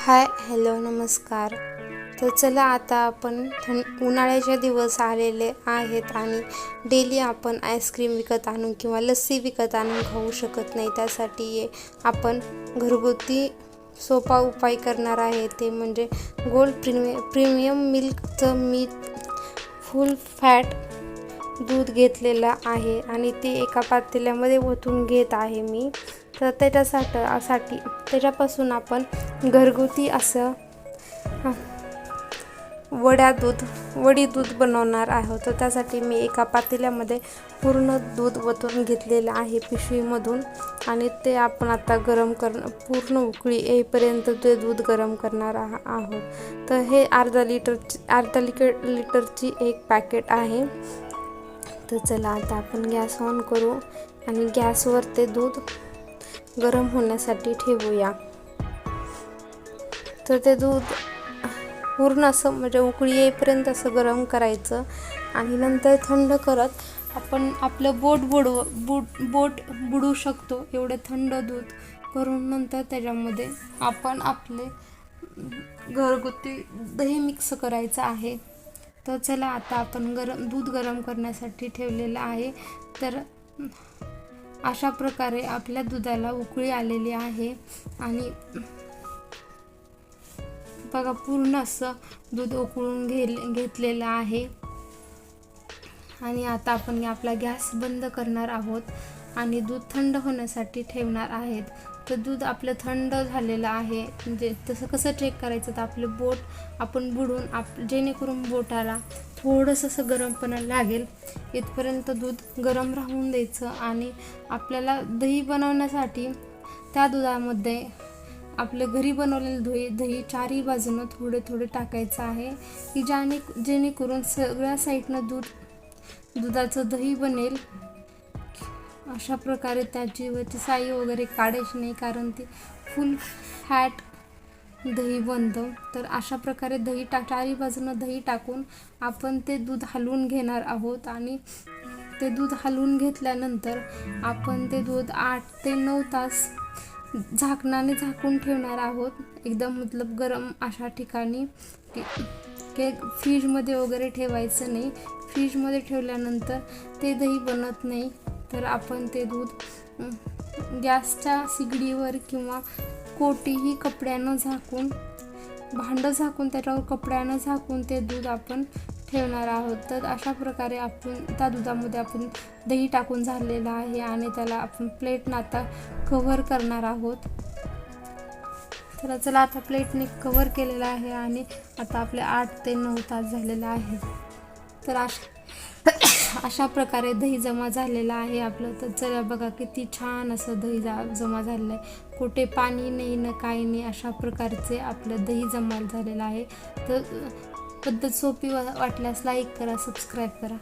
Hi hello नमस्कार. तर चला आता आपण थं उन्हाळ्याचे दिवस आलेले आहेत आणि डेली आपण आईस्क्रीम विकत आणून किंवा लस्सी विकत आणून खाऊ शकत नाही. त्यासाठी आपण घरगुती सोपा उपाय करणार आहे. ते म्हणजे गोल्ड प्रीमिय प्रीमियम मिल्कचं मी फुल फॅट दूध घेतलेलं आहे आणि ते एका पातेल्यामध्ये ओतून घेत आहे मी. तर त्याच्यासाठी साठी त्याच्यापासून आपण घरगुती असं वड्या दूध वडी दूध बनवणार आहोत. तर त्यासाठी मी एका पातेल्यामध्ये पूर्ण दूध ओतून घेतलेलं आहे पिशवीमधून. आणि ते आपण आता गरम कर पूर्ण उकळी येईपर्यंत ते दूध गरम करणार आह आहोत. तर हे अर्धा लिटरची अर्धा लिटर लिटरची एक पॅकेट आहे. तर चला आता आपण गॅस ऑन करू आणि गॅसवर ते दूध गरम होण्यासाठी ठेवूया. तर ते दूध पूर्ण असं म्हणजे उकळी येईपर्यंत असं गरम करायचं आणि नंतर थंड करत आपण आपलं बोट बुडव बुड बोट बुडू शकतो एवढे थंड दूध करून नंतर त्याच्यामध्ये आपण आपले घरगुती दही मिक्स करायचं आहे. तर चला आता आपण गरम दूध गरम करण्यासाठी ठेवलेलं आहे. तर अशा प्रकारे आपल्या दुधाला उकळी आलेली आहे. आणि बघा पूर्ण असं दूध उकळून घे घेतलेलं आहे. आणि आता आपण आपला गॅस बंद करणार आहोत. आणि दूध थंड होण्यासाठी ठेवणार आहेत. तर दूध आपलं थंड झालेलं आहे. म्हणजे तसं कसं चेक करायचं? तर आपलं बोट आपण बुडून आप जेणेकरून बोटाला थोडंसं असं गरमपणा लागेल. इथपर्यंत दूध गरम राहून द्यायचं आणि आपल्याला दही बनवण्यासाठी त्या दुधामध्ये आपलं घरी बनवलेलं दही दही चारही बाजूनं थोडे थोडे टाकायचं आहे की ज्याने जेणेकरून सगळ्या साईडनं दूध दुधाचं दही बनेल. अशा प्रकारे त्याची वरची साई वगैरे काढायची नाही कारण ती फुल फॅट दही बनतं. तर अशा प्रकारे दही टाक चारी बाजूनं दही टाकून आपण ते दूध हलवून घेणार आहोत आणि ते दूध हलवून घेतल्यानंतर आपण ते दूध आठ ते नऊ तास झाकणाने झाकून ठेवणार आहोत. एकदम मतलब गरम अशा ठिकाणी. की के फ्रीजमध्ये वगैरे ठेवायचं नाही. फ्रीजमध्ये ठेवल्यानंतर ते दही बनत नाही. तर आपण ते दूध गॅसच्या सिगडीवर किंवा कोटीही कपड्यानं झाकून भांडं झाकून त्याच्यावर कपड्यानं झाकून ते दूध आपण ठेवणार आहोत. तर अशा प्रकारे आपण त्या दुधामध्ये आपण दही टाकून झालेलं आहे आणि त्याला आपण प्लेटनं आता कव्हर करणार आहोत. तर चला आता प्लेटने कव्हर केलेलं आहे आणि आता आपले आठ ते नऊ तास झालेलं आहे. तर अशा अशा प्रकारे दही जमा झालेलं आहे आपलं. तर चला बघा किती छान असं दही जा जमा झालेलं आहे. कुठे पाणी नाही ना काही नाही अशा प्रकारचे आपलं दही जमा झालेलं आहे. तर पद्धत सोपी वा वाटल्यास लाईक करा सबस्क्राईब करा.